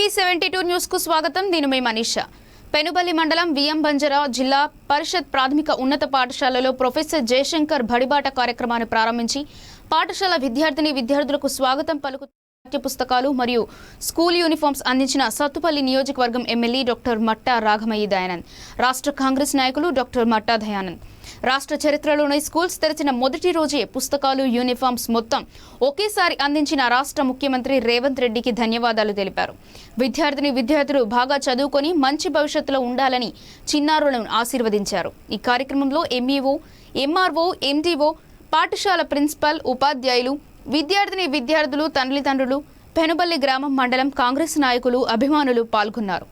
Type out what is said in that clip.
TV seventy two న్యూస్కు స్వాగతం. నేను మీ మనీష. పెనుబల్లి మండలం విఎం బంజరా జిల్లా పరిషత్ ప్రాథమిక ఉన్నత పాఠశాలలో ప్రొఫెసర్ జయశంకర్ బడిబాట కార్యక్రమాన్ని ప్రారంభించి పాఠశాల విద్యార్థిని విద్యార్థులకు స్వాగతం పలుకు పాఠ్య పుస్తకాలు మరియు స్కూల్ యూనిఫామ్స్ అందించిన సత్తుపల్లి నియోజకవర్గం ఎమ్మెల్యే డాక్టర్ మట్టా రాఘమయ్య దయానంద్ రాష్ట్ర కాంగ్రెస్ నాయకులు డాక్టర్ మట్టా దయానంద్ రాష్ట్ర చరిత్రలోనే స్కూల్స్ తెరిచిన మొదటి రోజే పుస్తకాలు యూనిఫామ్స్ మొత్తం ఒకేసారి అందించిన రాష్ట్ర ముఖ్యమంత్రి రేవంత్ రెడ్డికి ధన్యవాదాలు తెలిపారు. విద్యార్థిని విద్యార్థులు బాగా చదువుకొని మంచి భవిష్యత్తులో ఉండాలని చిన్నారులను ఆశీర్వదించారు. ఈ కార్యక్రమంలో ఎంఈఓ ఎంఆర్ఓ ఎండిఓ పాఠశాల ప్రిన్సిపల్ ఉపాధ్యాయులు విద్యార్థిని విద్యార్థులు తల్లిదండ్రులు పెనుబల్లి గ్రామం మండలం కాంగ్రెస్ నాయకులు అభిమానులు పాల్గొన్నారు.